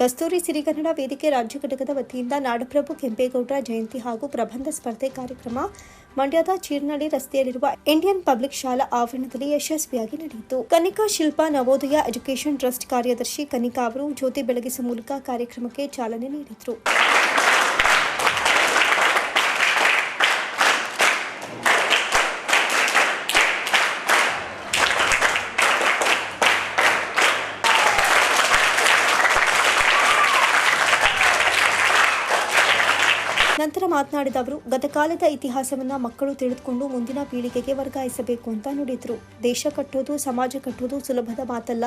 ಕಸ್ತೂರಿ ಸಿರಿಗನ್ನಡ ವೇದಿಕೆ ರಾಜ್ಯ ಘಟಕದ ವತಿಯಿಂದ ನಾಡಪ್ರಭು ಕೆಂಪೇಗೌಡರ ಜಯಂತಿ ಹಾಗೂ ಪ್ರಬಂಧ ಸ್ಪರ್ಧೆ ಕಾರ್ಯಕ್ರಮ ಮಂಡ್ಯದ ಚೀರ್ನಳ್ಳಿ ರಸ್ತೆಯಲ್ಲಿರುವ ಇಂಡಿಯನ್ ಪಬ್ಲಿಕ್ ಶಾಲಾ ಆವರಣದಲ್ಲಿ ಯಶಸ್ವಿಯಾಗಿ ನಡೆಯಿತು. ಕನಿಕಾ ಶಿಲ್ಪಾ ನವೋದಯ ಎಜುಕೇಷನ್ ಟ್ರಸ್ಟ್ ಕಾರ್ಯದರ್ಶಿ ಕನಿಕಾ ಅವರು ಜ್ಯೋತಿ ಬೆಳಗಿಸುವ ಮೂಲಕ ಕಾರ್ಯಕ್ರಮಕ್ಕೆ ಚಾಲನೆ ನೀಡಿದರು. ನಂತರ ಮಾತನಾಡಿದ ಅವರು, ಗತಕಾಲದ ಇತಿಹಾಸವನ್ನ ಮಕ್ಕಳು ತಿಳಿದುಕೊಂಡು ಮುಂದಿನ ಪೀಳಿಗೆಗೆ ವರ್ಗಾಯಿಸಬೇಕು ಅಂತ ನುಡಿದ್ರು. ದೇಶ ಕಟ್ಟೋದು, ಸಮಾಜ ಕಟ್ಟೋದು ಸುಲಭದ ಮಾತಲ್ಲ.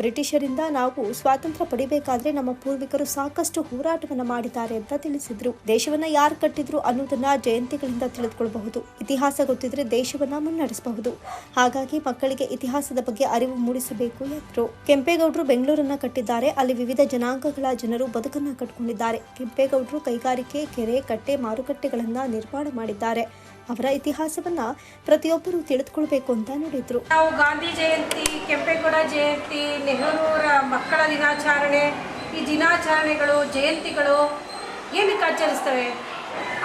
ಬ್ರಿಟಿಷರಿಂದ ನಾವು ಸ್ವಾತಂತ್ರ್ಯ ಪಡಿಬೇಕಾದ್ರೆ ನಮ್ಮ ಪೂರ್ವಿಕರು ಸಾಕಷ್ಟು ಹೋರಾಟವನ್ನು ಮಾಡಿದ್ದಾರೆ ಅಂತ ತಿಳಿಸಿದ್ರು. ದೇಶವನ್ನ ಯಾರು ಕಟ್ಟಿದ್ರು ಅನ್ನೋದನ್ನ ಜಯಂತಿಗಳಿಂದ ತಿಳಿದುಕೊಳ್ಳಬಹುದು ಇತಿಹಾಸ ಗೊತ್ತಿದ್ರೆ ದೇಶವನ್ನ ಮುನ್ನಡೆಸಬಹುದು. ಹಾಗಾಗಿ ಮಕ್ಕಳಿಗೆ ಇತಿಹಾಸದ ಬಗ್ಗೆ ಅರಿವು ಮೂಡಿಸಬೇಕು ಎಂದರು. ಕೆಂಪೇಗೌಡರು ಬೆಂಗಳೂರನ್ನ ಕಟ್ಟಿದ್ದಾರೆ. ಅಲ್ಲಿ ವಿವಿಧ ಜನಾಂಗಗಳ ಜನರು ಬದುಕನ್ನ ಕಟ್ಟಿಕೊಂಡಿದ್ದಾರೆ ಕೆಂಪೇಗೌಡರು ಕೈಗಾರಿಕೆ, ಕೆರೆ, ಕಟ್ಟೆ, ಮಾರುಕಟ್ಟೆಗಳನ್ನ ನಿರ್ಮಾಣ ಮಾಡಿದ್ದಾರೆ. ಅವರ ಇತಿಹಾಸವನ್ನ ಪ್ರತಿಯೊಬ್ಬರು ತಿಳಿದುಕೊಳ್ಬೇಕು ಅಂತ ನುಡಿದ್ರು. ನಾವು ಗಾಂಧಿ ಜಯಂತಿ, ಕೆಂಪೇಗೌಡ ಜಯಂತಿ, ನೆಹರೂರ ಮಕ್ಕಳ ದಿನಾಚರಣೆ, ಈ ದಿನಾಚರಣೆಗಳು, ಜಯಂತಿಗಳು ಏನಕ್ಕೆ ಆಚರಿಸ್ತವೆ?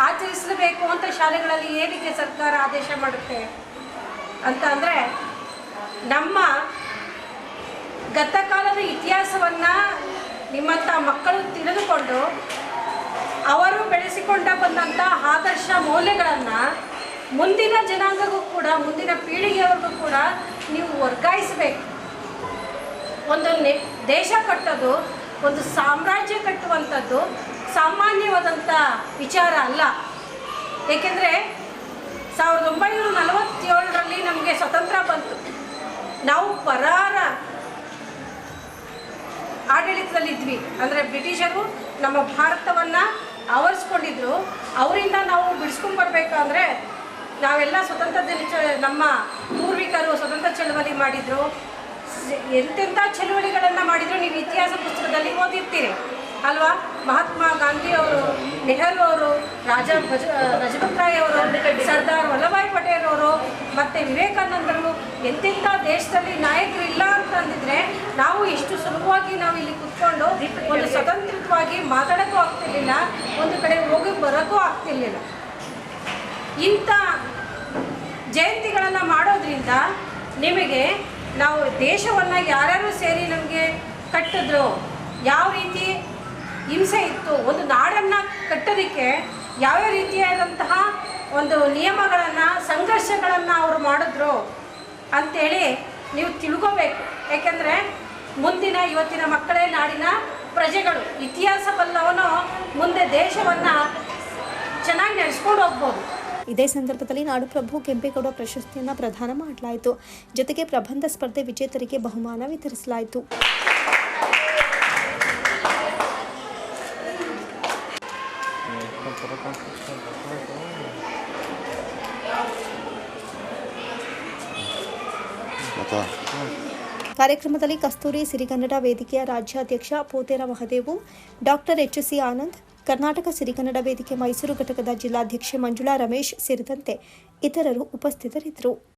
ಆಚರಿಸಬೇಕು ಅಂತ ಶಾಲೆಗಳಲ್ಲಿ ಏನಕ್ಕೆ ಸರ್ಕಾರ ಆದೇಶ ಮಾಡುತ್ತೆ ಅಂತ ಅಂದರೆ ನಮ್ಮ ಗತಕಾಲದ ಇತಿಹಾಸವನ್ನು ನಿಮ್ಮಂಥ ಮಕ್ಕಳು ತಿಳಿದುಕೊಂಡು ಅವರು ಬೆಳೆಸಿಕೊಂಡ ಬಂದಂಥ ಆದರ್ಶ ಮೌಲ್ಯಗಳನ್ನು ಮುಂದಿನ ಜನಾಂಗಕ್ಕೂ ಕೂಡ, ಮುಂದಿನ ಪೀಳಿಗೆಯವ್ರಿಗೂ ಕೂಡ ನೀವು ವರ್ಗಾಯಿಸಬೇಕು. ಒಂದು ದೇಶ ಕಟ್ಟೋದು, ಒಂದು ಸಾಮ್ರಾಜ್ಯ ಕಟ್ಟುವಂಥದ್ದು ಸಾಮಾನ್ಯವಾದಂಥ ವಿಚಾರ ಅಲ್ಲ. ಏಕೆಂದರೆ ಸಾವಿರದ ಒಂಬೈನೂರ ನಲವತ್ತೇಳರಲ್ಲಿ ನಮಗೆ ಸ್ವತಂತ್ರ ಬಂತು. ನಾವು ಪರಾರ ಆಡಳಿತದಲ್ಲಿದ್ವಿ. ಅಂದರೆ ಬ್ರಿಟಿಷರು ನಮ್ಮ ಭಾರತವನ್ನು ನಾವೆಲ್ಲ ಸ್ವತಂತ್ರ ನಮ್ಮ ಪೂರ್ವಿಕರು ಸ್ವತಂತ್ರ ಚಳವಳಿ ಮಾಡಿದರು. ಎಂತೆಂಥ ಚಳುವಳಿಗಳನ್ನು ಮಾಡಿದ್ರು ನೀವು ಇತಿಹಾಸ ಪುಸ್ತಕದಲ್ಲಿ ಓದಿರ್ತೀರಿ. ಅಲ್ವಾ? ಮಹಾತ್ಮ ಗಾಂಧಿ ಅವರು, ನೆಹರು ಅವರು, ರಾಜ ಭಜ ರಜಪತ್ ರಾಯ್ ಅವರು, ಸರ್ದಾರ್ ವಲ್ಲಭಾಯ್ ಪಟೇಲ್ ಅವರು ಮತ್ತು ವಿವೇಕಾನಂದರು, ಎಂತೆಂಥ ದೇಶದಲ್ಲಿ ನಾಯಕರು ಇಲ್ಲ ಅಂತ ಅಂದಿದ್ರೆ ನಾವು ಇಷ್ಟು ಸುಲಭವಾಗಿ ನಾವು ಇಲ್ಲಿ ಕುತ್ಕೊಂಡು ಒಂದು ಸ್ವತಂತ್ರವಾಗಿ ಮಾತಾಡೋಕ್ಕೂ ಆಗ್ತಿರ್ಲಿಲ್ಲ, ಒಂದು ಕಡೆ ಹೋಗಿ ಬರೋಕ್ಕೂ ಆಗ್ತಿರ್ಲಿಲ್ಲ. ಇಂಥ ಮಾಡೋದ್ರಿಂದ ನಿಮಗೆ ನಾವು ದೇಶವನ್ನು ಯಾರ್ಯಾರು ಸೇರಿ ನಮಗೆ ಕಟ್ಟಿದ್ರು, ಯಾವ ರೀತಿ ಹಿಂಸೆ ಇತ್ತು, ಒಂದು ನಾಡನ್ನು ಕಟ್ಟೋದಕ್ಕೆ ಯಾವ್ಯಾವ ರೀತಿಯಾದಂತಹ ಒಂದು ನಿಯಮಗಳನ್ನು, ಸಂಘರ್ಷಗಳನ್ನು ಅವರು ಮಾಡಿದ್ರು ಅಂಥೇಳಿ ನೀವು ತಿಳ್ಕೋಬೇಕು. ಯಾಕೆಂದರೆ ಮುಂದಿನ ಇವತ್ತಿನ ಮಕ್ಕಳೇ ನಾಡಿನ ಪ್ರಜೆಗಳು, ಇತಿಹಾಸ ಬಲ್ಲವನು ಮುಂದೆ ದೇಶವನ್ನು ಚೆನ್ನಾಗಿ ನಡೆಸ್ಕೊಂಡು ಹೋಗ್ಬೋದು. ಇದೇ ಸಂದರ್ಭದಲ್ಲಿ ನಾಡುಪ್ರಭು ಕೆಂಪೇಗೌಡ ಪ್ರಶಸ್ತಿಯನ್ನು ಪ್ರದಾನ ಮಾಡಲಾಯಿತು. ಜೊತೆಗೆ ಪ್ರಬಂಧ ಸ್ಪರ್ಧೆ ವಿಜೇತರಿಗೆ ಬಹುಮಾನ ವಿತರಿಸಲಾಯಿತು. ಕಾರ್ಯಕ್ರಮದಲ್ಲಿ ಕಸ್ತೂರಿ ಸಿರಿಗನ್ನಡ ವೇದಿಕೆಯ ರಾಜ್ಯಾಧ್ಯಕ್ಷ Potera Mahadevu, doctor H C Anand Karnataka Sirikannada Vedike Mysuru ಘಟಕದ ಜಿಲ್ಲಾಧ್ಯಕ್ಷೆ ಮಂಜುಳಾ ರಮೇಶ್ ಸೇರಿದಂತೆ ಇತರರು ಉಪಸ್ಥಿತರಿದ್ದರು.